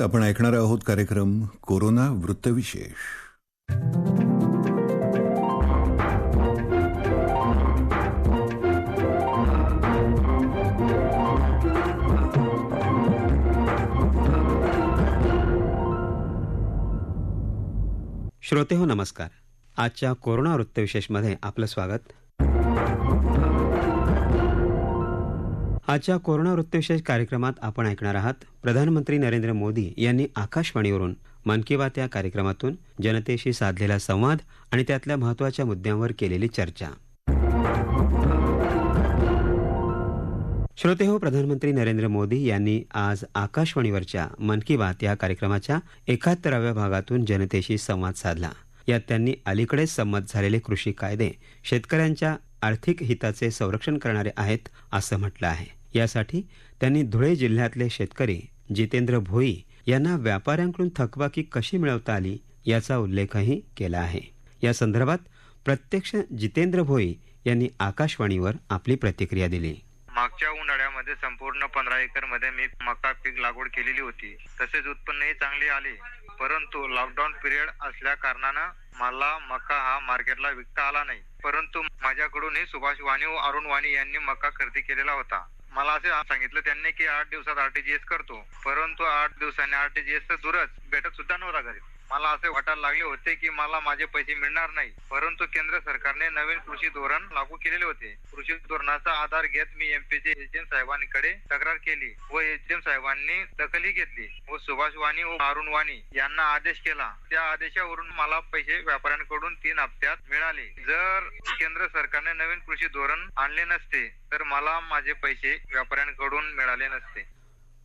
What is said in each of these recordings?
आपण ऐकणार आहोत कार्यक्रम कोरोना वृत्तविशेष. श्रोते हो नमस्कार. आजच्या कोरोना वृत्तविशेषमध्ये आपलं स्वागत. आजच्या कोरोना वृत्तविशेष कार्यक्रमात आपण ऐकणार आहात प्रधानमंत्री नरेंद्र मोदी यांनी आकाशवाणीवरून मन की बात या कार्यक्रमातून जनतेशी साधलेला संवाद आणि त्यातल्या महत्त्वाच्या मुद्द्यांवर केलेली चर्चा. श्रोते हो प्रधानमंत्री नरेंद्र मोदी यांनी आज आकाशवाणीवरच्या मन की बात या कार्यक्रमाच्या एकाहत्तराव्या भागातून जनतेशी संवाद साधला. यात त्यांनी अलीकडेच संमत झालेले कृषी कायदे शेतकऱ्यांच्या आर्थिक हिताचे संरक्षण करणारे आहेत असं म्हटलं आहे. यासाठी त्यांनी धुळे जिल्ह्यातले शेतकरी जितेंद्र भोई यांना व्यापाऱ्यांकडून थकबाकी कशी मिळवता आली याचा उल्लेखही केला आहे. या संदर्भात प्रत्यक्ष जितेंद्र भोई यांनी आकाशवाणीवर आपली प्रतिक्रिया दिली. मागच्या उन्हाळ्यामध्ये संपूर्ण पंधरा एकरमध्ये मी मका पीक लागवड केलेली होती. तसेच उत्पन्नही चांगले आले. परंतु लॉकडाऊन पिरियड असल्या कारणानं मला मका हा मार्केटला विकता आला नाही. परंतु माझ्याकडूनही सुभाष वाणी व अरुण वाणी यांनी मका खरेदी केलेला होता. मला असे सांगितलं त्यांनी की आठ दिवसात आरटीजीएस करतो. परंतु आठ दिवसांनी आरटीजीएस तर दूरच. भेटत सुद्धा नव्हता घरी. मला असे वाटायला लागले होते की मला माझे पैसे मिळणार नाही. परंतु केंद्र सरकारने नवीन कृषी धोरण लागू केलेले होते. कृषी धोरणाचा आधार घेत मी एमपीचे एचएम साहेबांकडे तक्रार केली व एचएम साहेबांनी दखलही घेतली व सुभाष वाणी व अरुण वाणी यांना आदेश केला. त्या आदेशावरून मला पैसे व्यापाऱ्यांकडून तीन हप्त्यात मिळाले. जर केंद्र सरकारने नवीन कृषी धोरण आणले नसते तर मला माझे पैसे व्यापाऱ्यांकडून मिळाले नसते.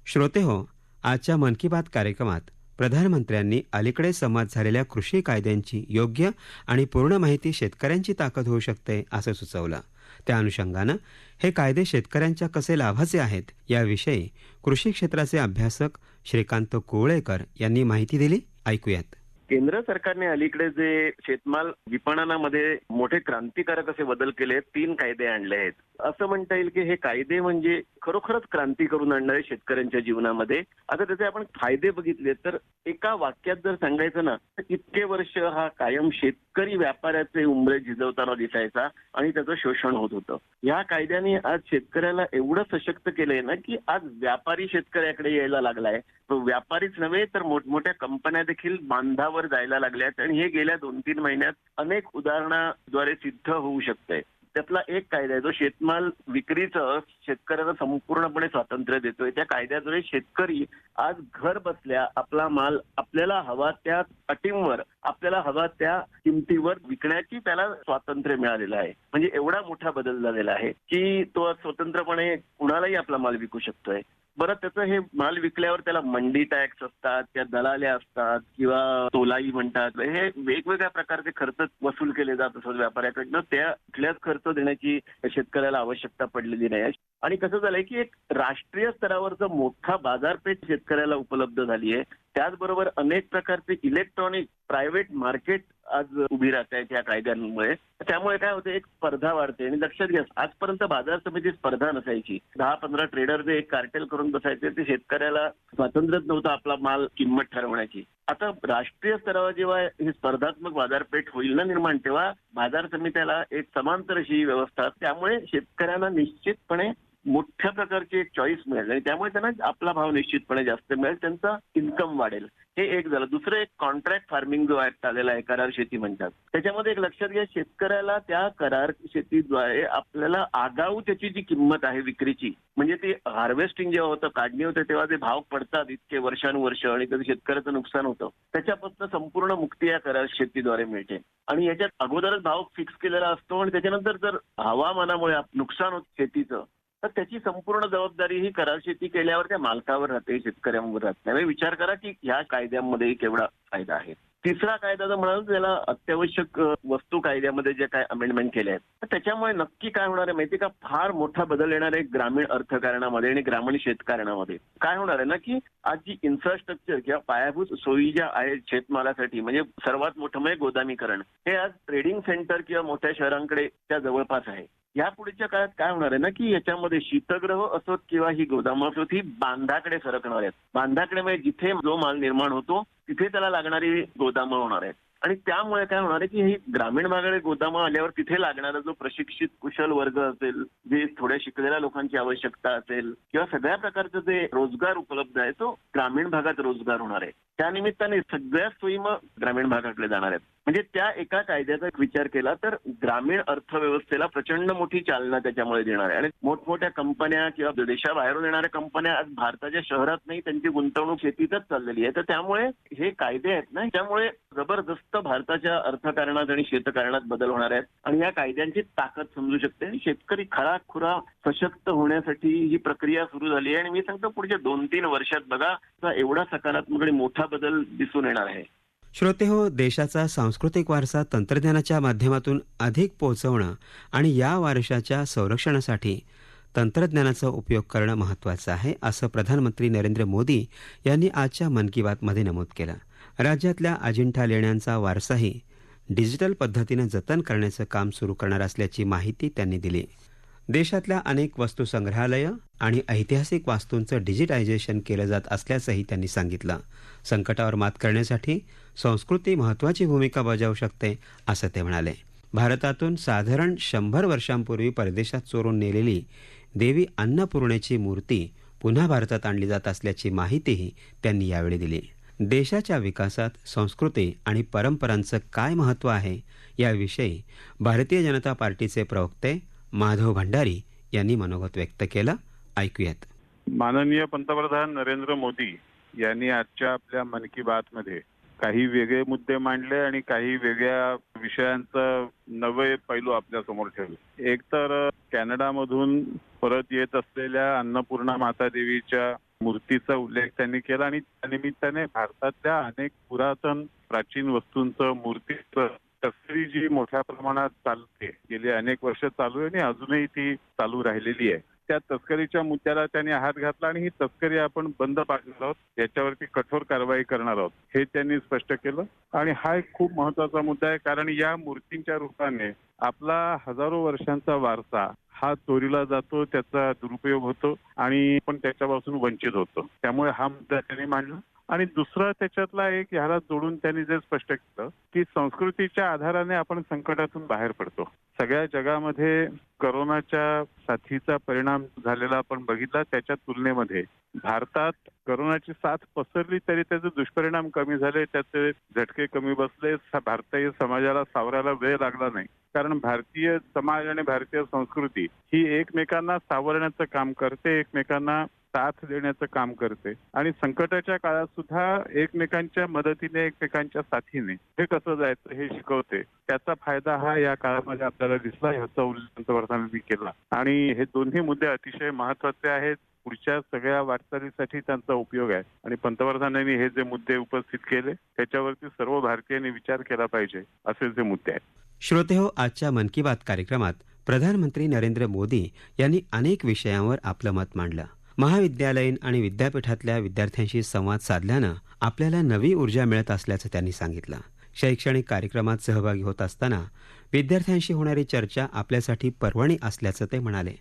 श्रोते हो आजच्या मन की बात कार्यक्रमात प्रधानमंत्र्यांनी अलीकडे संमत झालेल्या कृषी कायद्यांची योग्य आणि पूर्ण माहिती शेतकऱ्यांची ताकद होऊ शकते असं सुचवलं. त्या अनुषंगानं हे कायदे शेतकऱ्यांच्या कसे लाभाचे आहेत याविषयी कृषी क्षेत्राचे अभ्यासक श्रीकांत कोवळेकर यांनी माहिती दिली. ऐकूयात. केंद्र सरकारने अलीकडे जे शेतमाल विपणनामध्ये मोठे क्रांतिकारक असे बदल केले आहेत तीन कायदे आणले आहेत. असं म्हणता येईल की हे कायदे म्हणजे खरोखरच क्रांती करून आणणारे शेतकऱ्यांच्या जीवनामध्ये. आता त्याचे आपण फायदे बघितले तर एका वाक्यात जर सांगायचं ना तर इतके वर्ष हा कायम शेतकरी व्यापाऱ्याचे उंबरे झिजवताना दिसायचा आणि त्याचं शोषण होत होतं. या कायद्याने आज शेतकऱ्याला एवढं सशक्त केलंय ना की आज व्यापारी शेतकऱ्याकडे यायला लागलाय. व्यापारीच नव्हे तर मोठमोठ्या कंपन्या देखील बांधावर जायला लागल्यात. आणि हे गेल्या दोन तीन महिन्यात अनेक उदाहरणाद्वारे सिद्ध होऊ शकतंय. त्यातला एक कायदा आहे जो शेतमाल विक्रीचं शेतकऱ्याला संपूर्णपणे स्वातंत्र्य देतोय. त्या कायद्याद्वारे शेतकरी आज घर बसल्या आपला माल आपल्याला हवा त्या अटींवर आपल्याला हवा त्या किमतीवर विकण्याची त्याला स्वातंत्र्य मिळालेलं आहे. म्हणजे एवढा मोठा बदल झालेला आहे की तो स्वतंत्रपणे कुणालाही आपला माल विकू शकतोय. बरं त्याचं हे माल विकल्यावर त्याला मंडी टॅक्स असतात त्या दलाल्या असतात किंवा तोलाई म्हणतात हे वेगवेगळ्या प्रकारचे खर्च वसूल केले जात असतात व्यापाऱ्याकडनं. त्या कुठल्याच खर्च देण्याची शेतकऱ्याला आवश्यकता पडलेली नाही. आणि कसं झालंय की एक राष्ट्रीय स्तरावरचं मोठा बाजारपेठ शेतकऱ्याला उपलब्ध झाली आहे त्याचबरोबर अनेक प्रकारचे इलेक्ट्रॉनिक प्रायव्हेट मार्केट आज उभी राहत आहेत या कायद्यांमुळे. त्यामुळे काय होतं एक स्पर्धा वाढते. आणि लक्षात घ्या आजपर्यंत बाजार समिती स्पर्धा नसायची. दहा पंधरा ट्रेडर जे एक कार्टेल करून बसायचे ते शेतकऱ्याला स्वातंत्र्यच नव्हतं आपला माल किंमत ठरवण्याची. आता राष्ट्रीय स्तरावर जेव्हा ही स्पर्धात्मक बाजारपेठ होईल ना निर्माण तेव्हा बाजार समित्याला एक समांतर अशी व्यवस्था त्यामुळे शेतकऱ्यांना निश्चितपणे मोठ्या प्रकारची एक चॉईस मिळेल आणि त्यामुळे त्यांना आपला भाव निश्चितपणे जास्त मिळेल त्यांचा इन्कम वाढेल. हे एक झालं. दुसरं एक कॉन्ट्रॅक्ट फार्मिंग जो ऍक्ट आलेला आहे करार शेती म्हणतात. त्याच्यामध्ये एक लक्षात घ्या शेतकऱ्याला त्या करार शेतीद्वारे आपल्याला आगाऊ त्याची जी किंमत आहे विक्रीची म्हणजे ती हार्वेस्टिंग जेव्हा होतं काढणी होते तेव्हा ते भाव पडतात इतके वर्षानुवर्ष आणि कधी शेतकऱ्याचं नुकसान होतं. त्याच्यापासून संपूर्ण मुक्ती या करार शेतीद्वारे मिळते. आणि याच्यात अगोदरच भाव फिक्स केलेला असतो आणि त्याच्यानंतर जर हवामानामुळे नुकसान होत शेतीचं तर त्याची संपूर्ण जबाबदारी ही करार शेती केल्यावर त्या मालकावर राहते शेतकऱ्यांवर राहत. नाही विचार करा की ह्या कायद्यामध्ये केवढा फायदा आहे. तिसरा कायदा जर म्हणाल त्याला अत्यावश्यक वस्तू कायद्यामध्ये जे काय अमेंडमेंट केले आहेत तर त्याच्यामुळे नक्की काय होणार आहे माहिती का? फार मोठा बदल येणार आहे ग्रामीण अर्थकारणामध्ये आणि ग्रामीण शेतकारणामध्ये काय होणार आहे ना की आज जी इन्फ्रास्ट्रक्चर किंवा पायाभूत सोयी ज्या आहेत शेतमालासाठी म्हणजे सर्वात मोठं म्हणजे गोदामीकरण. हे आज ट्रेडिंग सेंटर किंवा मोठ्या शहरांकडे त्या जवळपास आहे. या पुढच्या काळात काय होणार आहे ना की याच्यामध्ये शीतग्रह असोत किंवा ही गोदाम असोत ही बांधाकडे सरकणार आहेत. बांधाकडे म्हणजे जिथे जो माल निर्माण होतो तिथे त्याला लागणारी गोदामं होणार आहेत. आणि त्यामुळे काय होणार आहे की ही ग्रामीण भागाकडे गोदाम आल्यावर तिथे लागणारा जो प्रशिक्षित कुशल वर्ग असेल जे थोड्या शिकलेल्या लोकांची आवश्यकता असेल किंवा सगळ्या प्रकारचा जे रोजगार उपलब्ध आहे तो ग्रामीण भागात रोजगार होणार आहे. त्यानिमित्ताने सगळ्या सोयी मग ग्रामीण भागाकडे जाणार आहेत. म्हणजे त्या एका कायद्याचा विचार केला तर ग्रामीण अर्थव्यवस्थेला प्रचंड मोठी चालना त्याच्यामुळे देणार आहे. आणि मोठमोठ्या कंपन्या किंवा देशाबाहेरून येणाऱ्या कंपन्या आज भारताच्या शहरात नाही त्यांची गुंतवणूक शेतीतच चाललेली आहे. तर त्यामुळे हे कायदे आहेत ना त्यामुळे जबरदस्त भारताच्या अर्थकारणात आणि शेतकारणात बदल होणार आहेत. आणि या कायद्यांची ताकद समजू शकते. शेतकरी खरा खुरा सशक्त होण्यासाठी ही प्रक्रिया सुरू झाली आहे. आणि मी सांगतो पुढच्या दोन तीन वर्षात बघा एवढा सकारात्मक आणि मोठा बदल दिसून येणार आहे. श्रोते हो देशाचा सांस्कृतिक वारसा तंत्रज्ञानाच्या माध्यमातून अधिक पोहोचवणं आणि या वारशाच्या संरक्षणासाठी तंत्रज्ञानाचा उपयोग करणं महत्त्वाचं आहे असं प्रधानमंत्री नरेंद्र मोदी यांनी आजच्या मन की बातमध्ये नमूद केलं. राज्यातल्या अजिंठा लेण्यांचा वारसाही डिजिटल पद्धतीनं जतन करण्याचं काम सुरू करणार असल्याची माहिती त्यांनी दिली. देशातल्या अनेक वस्तुसंग्रहालयं आणि ऐतिहासिक वास्तूंचं डिजिटायझेशन केलं जात असल्याचंही त्यांनी सांगितलं. संकटावर मात करण्यासाठी संस्कृती महत्त्वाची भूमिका बजावू शकते असं ते म्हणाले. भारतातून साधारण शंभर वर्षांपूर्वी परदेशात चोरून नेलेली देवी अन्नपूर्णेची मूर्ती पुन्हा भारतात आणली जात असल्याची माहितीही त्यांनी यावेळी दिली. देशाच्या विकासात संस्कृती आणि परंपरांचं काय महत्त्व आहे याविषयी भारतीय जनता पार्टीचे प्रवक्ते माधव भंडारी यांनी मनोगत व्यक्त केलं. ऐकूयात. माननीय पंतप्रधान नरेंद्र मोदी यांनी आजच्या आपल्या मन की बात मध्ये काही वेगळे मुद्दे मांडले आणि काही वेगळ्या विषयांचं नवे पैलू आपल्यासमोर ठेवले. एक तर कॅनडामधून परत येत असलेल्या अन्नपूर्णा माता देवीच्या मूर्तीचा उल्लेख त्यांनी केला आणि त्यानिमित्ताने भारतातल्या अनेक पुरातन प्राचीन वस्तूंचं मूर्तीचं तस्करी जी मोठ्या प्रमाणात चालते. गेली अनेक वर्ष चालू आहे आणि अजूनही ती चालू राहिलेली आहे. त्या तस्करीच्या मुद्द्याला त्यांनी हात घातला आणि ही तस्करी आपण बंद पाडणार आहोत याच्यावरती कठोर कारवाई करणार आहोत हे त्यांनी स्पष्ट केलं. आणि हा एक खूप महत्त्वाचा मुद्दा आहे कारण या मूर्तींच्या रूपाने आपला हजारो वर्षांचा वारसा हा चोरीला जातो त्याचा दुरुपयोग होतो आणि पण त्याच्यापासून वंचित होतो. त्यामुळे हा मुद्दा त्यांनी मांडला. आणि दुसरं त्याच्यातला एक ह्याला जोडून त्यांनी जे स्पष्ट केलं की संस्कृतीच्या आधाराने आपण संकटातून बाहेर पडतो. सगळ्या जगामध्ये करोनाच्या साथीचा परिणाम झालेला आपण बघितला. त्याच्या तुलनेमध्ये भारतात करोनाची साथ पसरली तरी त्याचे दुष्परिणाम कमी झाले त्याचे झटके कमी बसले भारतीय समाजाला सावरायला वेळ लागला नाही. कारण भारतीय समाज आणि भारतीय संस्कृती ही एकमेकांना सावरण्याचं काम करते एकमेकांना साथ देण्याचं काम करते. आणि संकटाच्या काळात सुद्धा एकमेकांच्या मदतीने एकमेकांच्या साथीने हे कसं जायचं हे शिकवते. त्याचा फायदा हा या काळामध्ये आपल्याला दिसला ह्याचा उल्लेख पंतप्रधानांनी केला. आणि हे दोन्ही मुद्दे अतिशय महत्त्वाचे आहेत. पुढच्या सगळ्या वाटचालीसाठी त्यांचा उपयोग आहे. आणि पंतप्रधानांनी हे जे मुद्दे उपस्थित केले त्याच्यावरती सर्व भारतीयांनी विचार केला पाहिजे असे जे मुद्दे आहेत. श्रोतेहो आजच्या मन की बात कार्यक्रमात प्रधानमंत्री नरेंद्र मोदी यांनी अनेक विषयांवर आपलं मत मांडलं. महाविद्यालयीन आणि विद्यापीठातल्या विद्यार्थ्यांशी संवाद साधल्यानं आपल्याला नवी ऊर्जा मिळत असल्याचं त्यांनी सांगितलं. शैक्षणिक कार्यक्रमात सहभागी होत असताना विद्यार्थ्यांशी होणारी चर्चा आपल्यासाठी पर्वणी असल्याचं ते म्हणाले.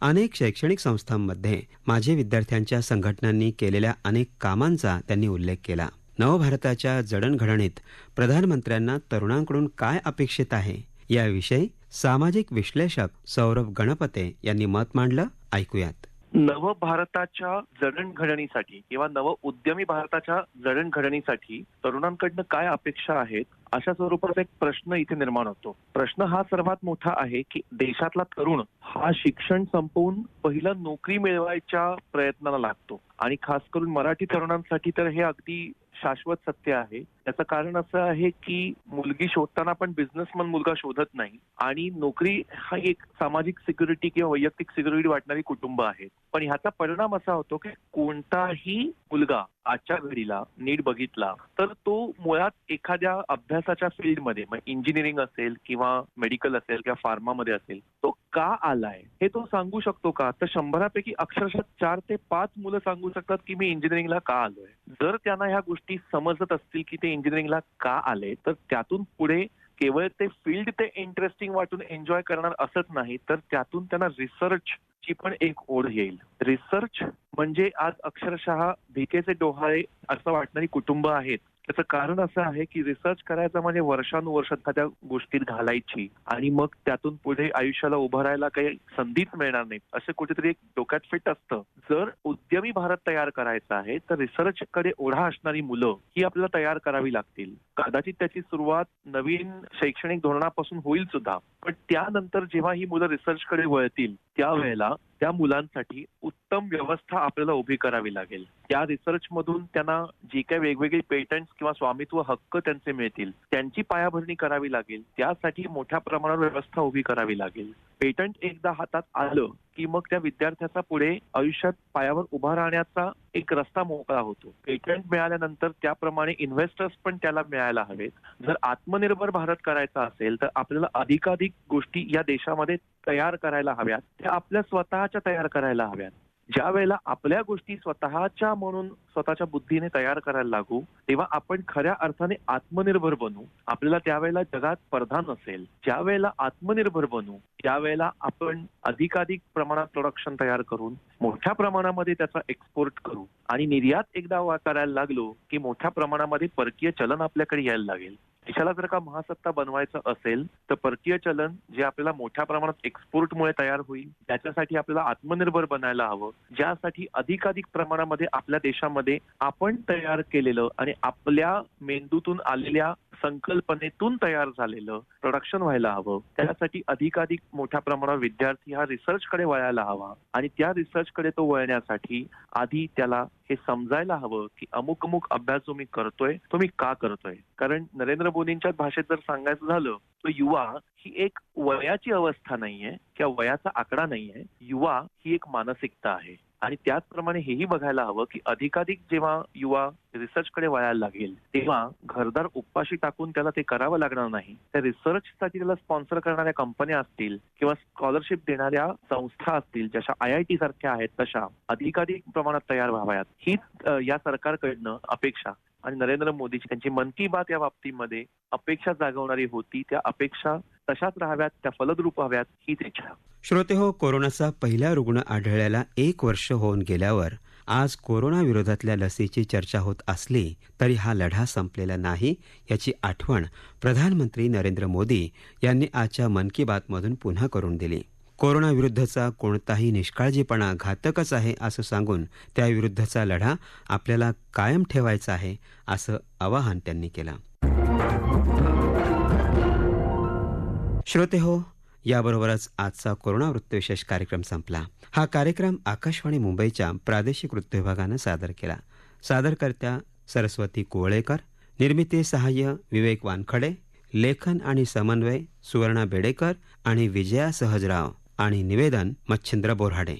अनेक शैक्षणिक संस्थांमध्ये माझे विद्यार्थ्यांच्या संघटनांनी केलेल्या अनेक कामांचा त्यांनी उल्लेख केला. नवभारताच्या जडणघडणीत प्रधानमंत्र्यांना तरुणांकडून काय अपेक्षित आहे? याविषयी सामाजिक विश्लेषक सौरभ गणपते यांनी मत मांडलं. ऐकूयात. नव भारताच्या जडणघडणीसाठी किंवा नव उद्यमी भारताच्या जडणघडणीसाठी तरुणांकडनं काय अपेक्षा आहेत? अशा स्वरूपाचा एक प्रश्न इथे निर्माण होतो. प्रश्न हा सर्वात मोठा आहे की देशातला तरुण हा शिक्षण संपवून पहिला नोकरी मिळवायच्या प्रयत्नाला लागतो. आणि खास करून मराठी तरुणांसाठी तर हे अगदी शाश्वत सत्य आहे. त्याचं कारण असं आहे की मुलगी शोधताना पण बिझनेसमन मुलगा शोधत नाही. आणि नोकरी हा एक सामाजिक सिक्युरिटी किंवा वैयक्तिक सिक्युरिटी वाटणारी कुटुंब आहे. पण ह्याचा परिणाम असा होतो की कोणताही मुलगा आजच्या घडीला नीट बघितला तर तो मुळात एखाद्या अभ्यासाच्या फील्डमध्ये इंजिनिअरिंग असेल किंवा मेडिकल असेल किंवा फार्मामध्ये असेल तो का आलाय? हे तो सांगू शकतो का? तर शंभरापैकी अक्षरशः चार ते पाच मुलं सांगू शकतात की मी इंजिनिअरिंगला का आलोय. जर त्यांना ह्या गोष्टी समजत असतील की ते इंजिनिअरिंगला का आले तर त्यातून पुढे केवळ ते फील्ड ते इंटरेस्टिंग वाटून एन्जॉय करणार असत नाही तर त्यातून त्यांना रिसर्च ची पण एक ओढ येईल. रिसर्च म्हणजे आज अक्षरशः भिकेचे डोहाळे असं वाटणारी कुटुंब आहेत. त्याचं कारण असं आहे की रिसर्च करायचा म्हणजे वर्षानुवर्ष एखाद्या गोष्टीत घालायची आणि मग त्यातून पुढे आयुष्याला उभं राहायला काही संधीच मिळणार नाही. असं कुठेतरी एक डोक्यात फिट असतं. जर उद्यमी भारत तयार करायचा आहे तर रिसर्च कडे ओढा असणारी मुलं ही आपल्याला तयार करावी लागतील. कदाचित त्याची सुरुवात नवीन शैक्षणिक धोरणापासून होईल सुद्धा. पण त्यानंतर जेव्हा ही मुलं रिसर्च कडे वळतील त्यावेळेला त्या मुलांसाठी उत्तम व्यवस्था आपल्याला उभी करावी लागेल. त्या रिसर्च मधून त्यांना जी काही वेगवेगळी पेटंट किंवा स्वामित्व हक्क त्यांचे मिळतील त्यांची पायाभरणी करावी लागेल त्यासाठी मोठ्या प्रमाणावर व्यवस्था उभी करावी लागेल. पेटंट एकदा हातात आलं की मग त्या विद्यार्थ्याचा पुढे आयुष्यात पायावर उभा राहण्याचा एक रस्ता मोकळा होतो. पेटंट मिळाल्यानंतर त्याप्रमाणे इन्व्हेस्टर्स पण त्याला मिळायला हवेत. जर आत्मनिर्भर भारत करायचा असेल तर आपल्याला अधिकाधिक गोष्टी या देशामध्ये तयार करायला हव्यात. त्या आपल्या स्वतःच्या तयार करायला हव्यात. ज्या वेळेला आपल्या गोष्टी स्वतःच्या म्हणून स्वतःच्या बुद्धीने तयार करायला लागू तेव्हा आपण खऱ्या अर्थाने आत्मनिर्भर बनू. आपल्याला त्यावेळेला जगात स्पर्धा नसेल. ज्या वेळेला आत्मनिर्भर बनू त्यावेळेला आपण अधिकाधिक प्रमाणात प्रोडक्शन तयार करून मोठ्या प्रमाणामध्ये त्याचा एक्सपोर्ट करू. आणि निर्यात एकदा वा- करायला लागलो की मोठ्या प्रमाणामध्ये परकीय चलन आपल्याकडे यायला लागेल. देशाला जर का महासत्ता बनवायचं असेल तर परकीय चलन जे आपल्याला मोठ्या प्रमाणात एक्सपोर्टमुळे तयार होईल त्याच्यासाठी आपल्याला आत्मनिर्भर बनायला हवं ज्यासाठी अधिकाधिक प्रमाणामध्ये आपल्या देशामध्ये आपण तयार केलेलं आणि आपल्या मेंदूतून आलेल्या संकल्पनेतून तयार झालेलं प्रोडक्शन व्हायला हवं. त्यासाठी अधिकाधिक मोठ्या प्रमाणावर विद्यार्थी हा रिसर्चकडे वळायला हवा. आणि त्या रिसर्चकडे तो वळण्यासाठी आधी त्याला हे समजायला हवं की अमुक अमुक अभ्यास जो मी करतोय तो मी का करतोय? कारण नरेंद्र मोदींच्या भाषेत जर सांगायचं झालं तर युवा ही एक वयाची अवस्था नाहीये किंवा वयाचा आकडा नाहीये. युवा ही एक मानसिकता आहे. आणि त्याचप्रमाणे हेही बघायला हवं की अधिकाधिक जेव्हा युवा रिसर्चकडे वळायला लागेल तेव्हा घरदार उपाशी टाकून त्याला ते करावं लागणार नाही. त्या रिसर्चसाठी त्याला स्पॉन्सर करणाऱ्या कंपन्या असतील किंवा स्कॉलरशिप देणाऱ्या संस्था असतील जशा आय आय टी सारख्या आहेत तशा अधिकाधिक प्रमाणात तयार व्हाव्यात. हीच या सरकारकडनं अपेक्षा आणि नरेंद्र मोदीची त्यांची मन की बात या बाबतीमध्ये अपेक्षा जागवणारी होती. त्या अपेक्षा तशाच राहाव्यात त्या फलद्रूप व्हाव्यात हीच इच्छा. श्रोते हो कोरोनाचा पहिला रुग्ण आढळल्याला एक वर्ष होऊन गेल्यावर आज कोरोना विरोधातल्या लसीची चर्चा होत असली तरी हा लढा संपलेला नाही याची आठवण प्रधानमंत्री नरेंद्र मोदी यांनी आजच्या मन की बातमधून पुन्हा करून दिली. कोरोनाविरुद्धचा कोणताही निष्काळजीपणा घातकच आहे असं सांगून त्याविरुद्धचा लढा आपल्याला कायम ठेवायचा आहे असं आवाहन त्यांनी केलं. श्रोते हो याबरोबरच आजचा कोरोना वृत्तविशेष कार्यक्रम संपला. हा कार्यक्रम आकाशवाणी मुंबईच्या प्रादेशिक वृत्त विभागानं सादर केला. सादरकर्त्या सरस्वती कोवळेकर निर्मिती सहाय्य विवेक वानखडे लेखन आणि समन्वय सुवर्णा बेडेकर आणि विजया सहजराव आणि निवेदन मच्छिंद्र बोराडे